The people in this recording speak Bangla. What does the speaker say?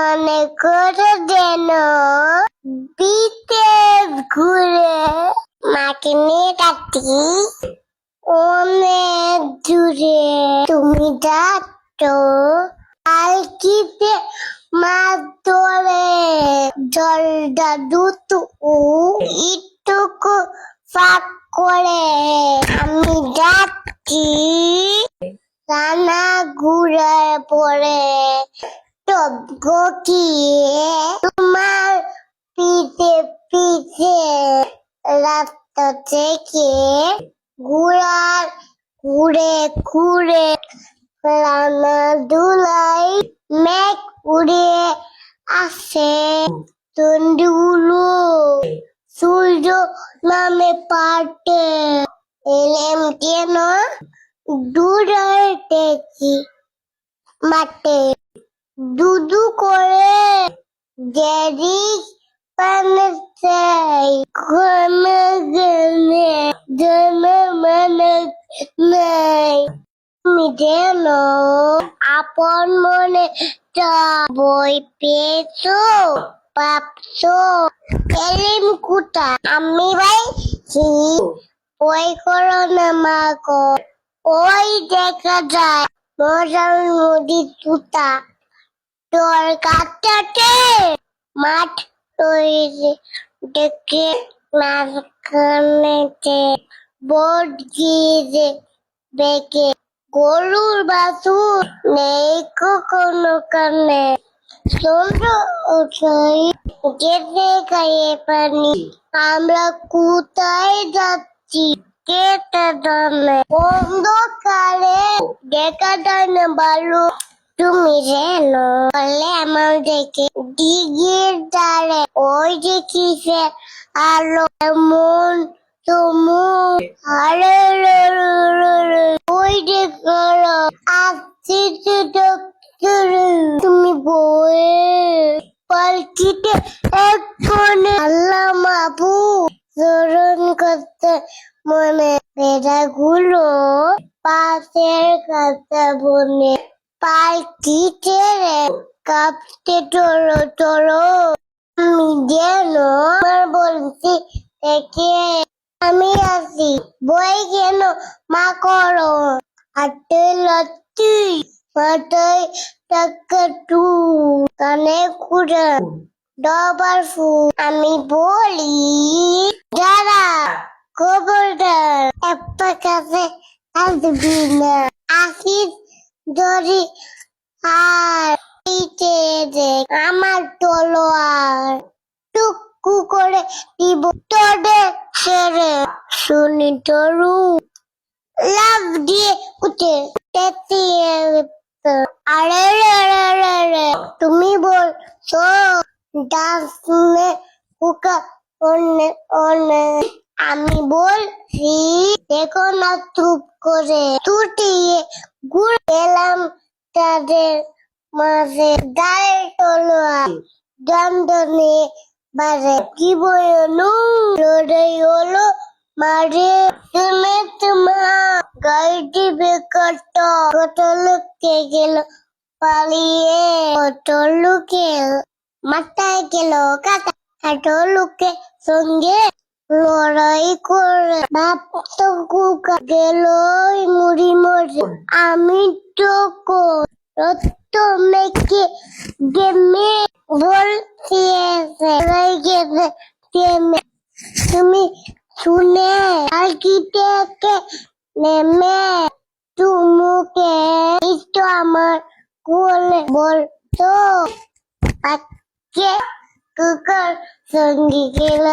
মনে করে যেন বিদেশ ঘুরে মাকে নিয়ে যাচ্ছি অনেক দূরে তুমি যাচ্ছ আলকিতে মাছ ধরে। জলটা দুটো ইটুকু ফাঁক করে। আমি যাচ্ছি রানা ঘুরে পড়ে। গকিয়ে তোমার পিঠে পিঠে রাস্তা থেকে ঘুরার ঘুরে ঘুরে রানা দুলাই মেঘ উড়িয়ে আসে তন্ডুগুলো সূর্য নামে পাটে এলেম কেন দেখি মাঠে দুদু করে দেরি পানছে। ঘমে গেলে জমে মানে নাই। তুমি যেন আপন মনে বই পেয়েছ পাপছো এলিম কুটা, আমি ভাই ওই করো না মা ওই দেখা যায়। মজার নদী তুতা তোর কাটাতে মাঠ তৈরি দেখে মাঝখানেতে বোট গিয়ে বেঁকে। গরুর বাছুর নেই কোনো। কানে যেতে গায়ে পানি। আমরা কোথায় যাচ্ছি কেটে দামে অন্ধকারে দেখা যায় না বালু তুমি যেন বলে দেখে দিঘির ধারে ওই যে কিসে আলো এমন তুমুল আরে। ওই যে করো আসছি তুমি বয়ে পালকিতে এক কোণে আল্লাহ মাবু করতে মনে ভেড়াগুলো পাশের কাছে বনে পালকি ছেড়ে কাঁপতে টরো টরো আমি যেন আমার বলছি দেখে আমি আসি বই কেন মা করো। হাতে লত্তি মাথায় টাকা টু, কানে খুঁড়ে ডবার ফুল আমি বলি, যারা খবরদার একটা কাছে আসবি না। আসিস ধরি আর আমার তলোয়ার টুকু করে দিব তোদের ছেড়ে শুনি তরু লাভ দিয়ে উঠে তেতিয়ে আরে রে রে রে রে। তুমি বলছো ডান্সে কুকা অনে অনে। আমি বলছি, দেখো না চুপ করে। টুটিয়ে ঘুরে এলাম তাদের মাঝে গায়ে তলোয়া দন্দনে বাজে। কি বলনু লড়াই হলো মারে তুমি তোমার গাড়িটি বেকারট কত লোককে গেল পালিয়ে। কত লোকে মাথায় গেল কাটা এত লোকে সঙ্গে। লড়াই করে বাপ তো কুকা গেল মুড়ি। মরে আমি তো রক্ত মেখে গেমে বলছি এসে গেছে গেমে তুমি শুনে আর কি নেমে। তুমুকে একটু আমার কোলে বলতো। আজকে কুকার সঙ্গে গেল